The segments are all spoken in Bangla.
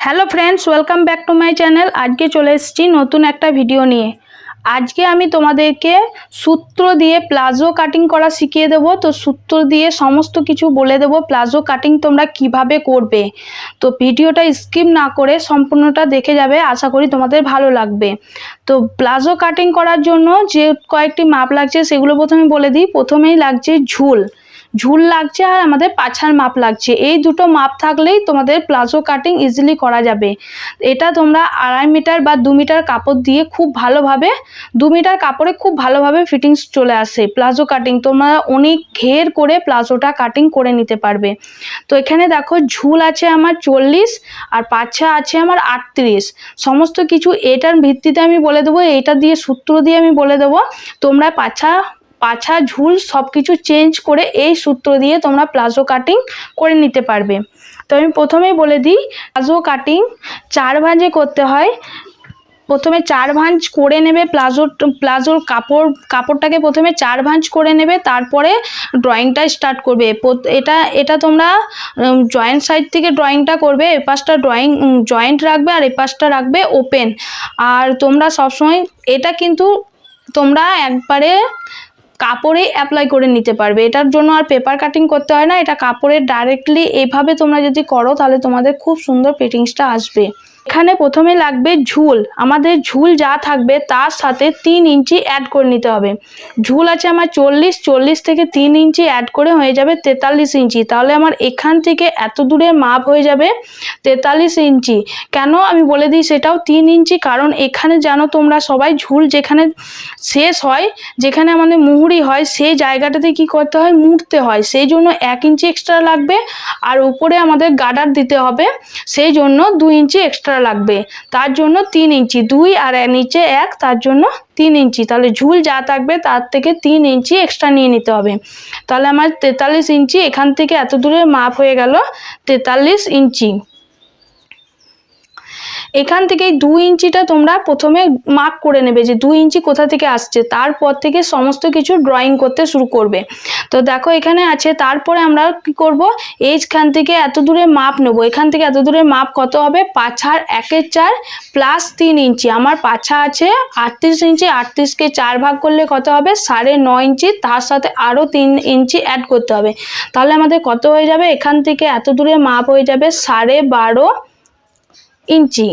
Hello friends welcome back to my channel আজকে চলে এসেছি নতুন একটা ভিডিও নিয়ে। আজকে আমি তোমাদেরকে সূত্র দিয়ে প্লাজো কাটিং করা শিখিয়ে দেবো। তো সূত্র দিয়ে সমস্ত কিছু বলে দেবো, প্লাজো কাটিং তোমরা কীভাবে করবে। তো ভিডিওটা স্কিপ না করে সম্পূর্ণটা দেখে যাবে, আশা করি তোমাদের ভালো লাগবে। তো প্লাজো কাটিং করার জন্য যে কয়েকটি মাপ লাগছে, সেগুলো প্রথমে বলে দিই। প্রথমেই লাগছে ঝুল। ঝুল লাগছে আর আমাদের পাছার মাপ লাগছে। এই দুটো মাপ থাকলেই তোমাদের প্লাজো কাটিং ইজিলি করা যাবে। এটা তোমরা আড়াই মিটার বা দু মিটার কাপড় দিয়ে খুব ভালোভাবে, দু মিটার কাপড়ে খুব ভালোভাবে ফিটিংস চলে আসে প্লাজো কাটিং তোমরা অনেক ঘের করে প্লাজোটা কাটিং করে নিতে পারবে। তো এখানে দেখো ঝুল আছে আমার চল্লিশ আর পাছা আছে আমার আটত্রিশ। সমস্ত কিছু এটার ভিত্তিতে আমি বলে দেবো এটা দিয়ে সূত্র দিয়ে আমি বলে দেবো, তোমরা পাছা পাছা, ঝুল সব কিছু চেঞ্জ করে এই সূত্র দিয়ে তোমরা প্লাজো কাটিং করে নিতে পারবে। তো আমি প্রথমেই বলে দিই প্লাজো কাটিং চার ভাঁজে করতে হয়। প্রথমে চার ভাঁজ করে নেবে প্লাজো প্লাজোর কাপড়, কাপড়টাকে প্রথমে চার ভাঁজ করে নেবে, তারপরে ড্রয়িংটা স্টার্ট করবে। এটা এটা তোমরা জয়েন্ট সাইড থেকে ড্রয়িংটা করবে, এ পাশটা ড্রয়িং জয়েন্ট রাখবে আর এ পাশটা রাখবে ওপেন আর তোমরা সবসময়, এটা কিন্তু তোমরা একবারে কাপড়ে অ্যাপ্লাই করে নিতে পারবে। এটার জন্য আর পেপার কাটিং করতে হয় না, এটা কাপড়ে ডাইরেক্টলি এইভাবে তোমরা যদি করো, তাহলে তোমাদের খুব সুন্দর পেটিংসটা আসবে। এখানে প্রথমে লাগবে ঝুল। আমাদের ঝুল যা থাকবে তার সাথে তিন ইঞ্চি অ্যাড করে নিতে হবে। ঝুল আছে আমার চল্লিশ চল্লিশ থেকে তিন ইঞ্চি অ্যাড করে হয়ে যাবে তেতাল্লিশ ইঞ্চি। তাহলে আমার এখান থেকে এত দূরে মাপ হয়ে যাবে তেতাল্লিশ ইঞ্চি। কেন আমি বলে দিই সেটাও তিন ইঞ্চি? কারণ এখানে জানো তোমরা সবাই ঝুল যেখানে শেষ হয়, যেখানে আমাদের মুহুরি হয়, সেই জায়গাটাতে কি করতে হয়? মুড়তে হয়। সেই জন্য এক ইঞ্চি এক্সট্রা লাগবে। আর উপরে আমাদের গার্ডার দিতে হবে। সেই জন্য দুই ইঞ্চি এক্সট্রা লাগবে। তার জন্য তিন ইঞ্চি, দুই আর নিচে এক, তার জন্য তিন ইঞ্চি। তাহলে ঝুল যা থাকবে তার থেকে তিন ইঞ্চি এক্সট্রা নিয়ে নিতে হবে। তাহলে আমার তেতাল্লিশ ইঞ্চি এখান থেকে এত দূরে মাপ হয়ে গেল তেতাল্লিশ ইঞ্চি। এখান থেকে দু ইঞ্চিটা তোমরা প্রথমে মার্ক করে নেবে যে দু ইঞ্চি কোথা থেকে আসছে। তারপর থেকে সমস্ত কিছু ড্রয়িং করতে শুরু করবে। তো দেখো এখানে আছে, তারপরে আমরা কি করব? এইখান থেকে এত দূরে মাপ নেব। এখান থেকে এত দূরে মাপ কত হবে? পাছার একের চার প্লাস তিন ইঞ্চি। আমার পাছা আছে, আটত্রিশ ইঞ্চি আটত্রিশকে চার ভাগ করলে কত হবে? সাড়ে নয় ইঞ্চি। তার সাথে আরও তিন ইঞ্চি অ্যাড করতে হবে। তাহলে আমাদের কত হয়ে যাবে? এখান থেকে এত দূরে মাপ হয়ে যাবে সাড়ে বারো ইঞ্চি।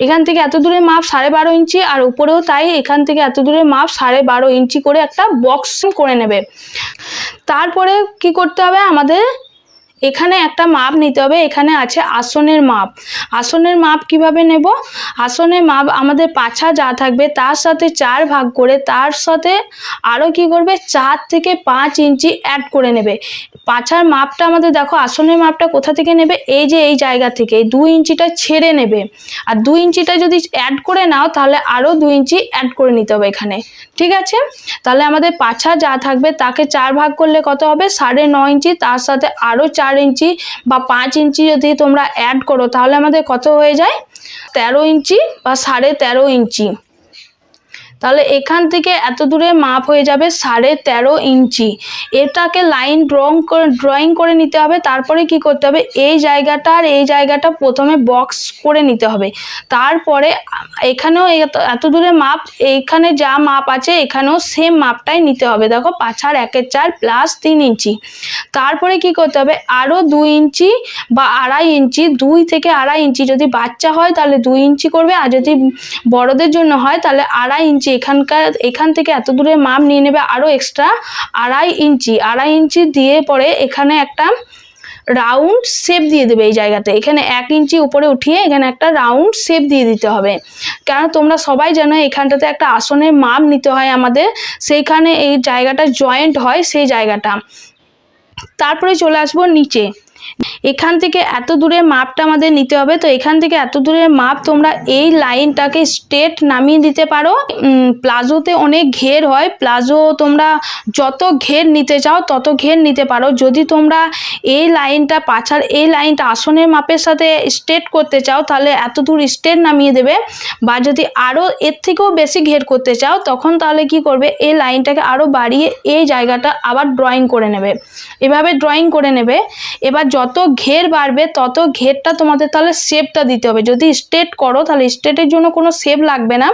এখান থেকে এত দূরে মাপ সাড়ে বারো ইঞ্চি আর উপরেও তাই এখান থেকে এত দূরে মাপ সাড়ে বারো ইঞ্চি করে একটা বক্স করে নেবে। তারপরে কি করতে হবে আমাদের? এখানে একটা মাপ নিতে হবে, এখানে আছে আসনের মাপ। আসনের মাপ কীভাবে নেব? আসনের মাপ আমাদের পাছা যা থাকবে, তার সাথে চার ভাগ করে তার সাথে আরও কি করবে? চার থেকে পাঁচ ইঞ্চি অ্যাড করে নেবে। পাছার মাপটা আমাদের দেখো, আসনের মাপটা কোথা থেকে নেবে? এই যে এই জায়গা থেকে, এই দুই ইঞ্চিটা ছেড়ে নেবে। আর দুই ইঞ্চিটা যদি অ্যাড করে নাও, তাহলে আরও দুই ইঞ্চি অ্যাড করে নিতে হবে এখানে। ঠিক আছে? তাহলে আমাদের পাছা যা থাকবে, তাকে চার ভাগ করলে কত হবে? সাড়ে নয় ইঞ্চি, তার সাথে আরও চার ইঞ্চি বা পাঁচ ইঞ্চি যদি তোমরা অ্যাড করো, তাহলে আমাদের কত হয়ে যায়? তেরো ইঞ্চি বা সাড়ে তেরো ইঞ্চি। তাহলে এখান থেকে এত দূরে মাপ হয়ে যাবে সাড়ে তেরো ইঞ্চি। এটাকে লাইন ড্রং করে ড্রয়িং করে নিতে হবে। তারপরে কি করতে হবে? এই জায়গাটা আর এই জায়গাটা প্রথমে বক্স করে নিতে হবে। তারপরে এখানেও এত- এত দূরে মাপ, এইখানে যা মাপ আছে এখানেও সেম মাপটাই নিতে হবে। দেখো পাছার একের চার প্লাস তিন ইঞ্চি। তারপরে কি করতে হবে? আরও দুই ইঞ্চি বা আড়াই ইঞ্চি, দুই থেকে আড়াই ইঞ্চি যদি বাচ্চা হয় তাহলে দুই ইঞ্চি করবে। আর যদি বড়দের জন্য হয় তাহলে আড়াই ইঞ্চি এখানকার, এখান থেকে এত দূরে মাপ নিয়ে নেবে আরও এক্সট্রা আড়াই ইঞ্চি। আড়াই ইঞ্চি দিয়ে পরে এখানে একটা রাউন্ড শেপ দিয়ে দেবে এই জায়গাতে। এখানে এক ইঞ্চি উপরে উঠিয়ে এখানে একটা রাউন্ড শেপ দিয়ে দিতে হবে। কেন তোমরা সবাই জানো এখানটাতে একটা আসনের মাপ নিতে হয় আমাদের। সেইখানে এই জায়গাটা জয়েন্ট হয় সেই জায়গাটা। তারপরে চলে আসব নিচে। এখান থেকে এত দূরে মাপটা আমাদের নিতে হবে। তো এখান থেকে এত দূরের মাপ তোমরা এই লাইনটাকে স্ট্রেট নামিয়ে দিতে পারো। প্লাজোতে অনেক ঘের হয়। প্লাজো তোমরা যত ঘের নিতে চাও তত ঘের নিতে পারো। যদি তোমরা এই লাইনটা পাছার এই লাইনটা আসনের মাপের সাথে স্ট্রেট করতে চাও তাহলে এত দূর স্ট্রেট নামিয়ে দেবে। বা যদি আরও এর থেকেও বেশি ঘের করতে চাও তখন তাহলে কি করবে? এই লাইনটাকে আরও বাড়িয়ে এই জায়গাটা আবার ড্রয়িং করে নেবে। এভাবে ড্রয়িং করে নেবে। এবার যত ঘের বাড়বে, তত ঘেরটা তোমাদের তাহলে শেপটা দিতে হবে। যদি স্ট্রেট করো, তাহলে স্ট্রেটের জন্য কোনো শেপ লাগবে না।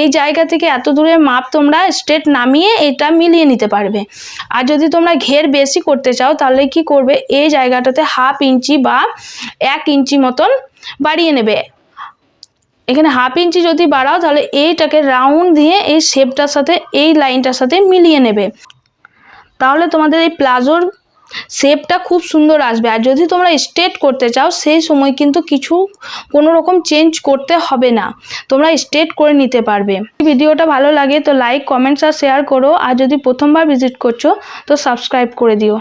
এই জায়গা থেকে এত দূরে মাপ তোমরা স্ট্রেট নামিয়ে এটা মিলিয়ে নিতে পারবে। আর যদি তোমরা ঘের বেশি করতে চাও, তাহলে কি করবে? এই জায়গাটাতে হাফ ইঞ্চি বা এক ইঞ্চি মতন বাড়িয়ে নেবে। এখানে হাফ ইঞ্চি যদি বাড়াও, তাহলে এইটাকে রাউন্ড দিয়ে এই শেপটার সাথে, এই লাইনটার সাথে মিলিয়ে নেবে। তাহলে তোমাদের এই প্লাজোর শেপটা খুব সুন্দর আসবে। আর যদি তোমরা স্ট্রেট করতে চাও, সেই সময় কিন্তু কিছু কোনো রকম চেঞ্জ করতে হবে না। তোমরা স্ট্রেট করে নিতে পারবে। ভিডিওটা ভালো লাগে, তো লাইক কমেন্টস আর শেয়ার করো। আর যদি প্রথমবার ভিজিট করছ, তো সাবস্ক্রাইব করে দিও।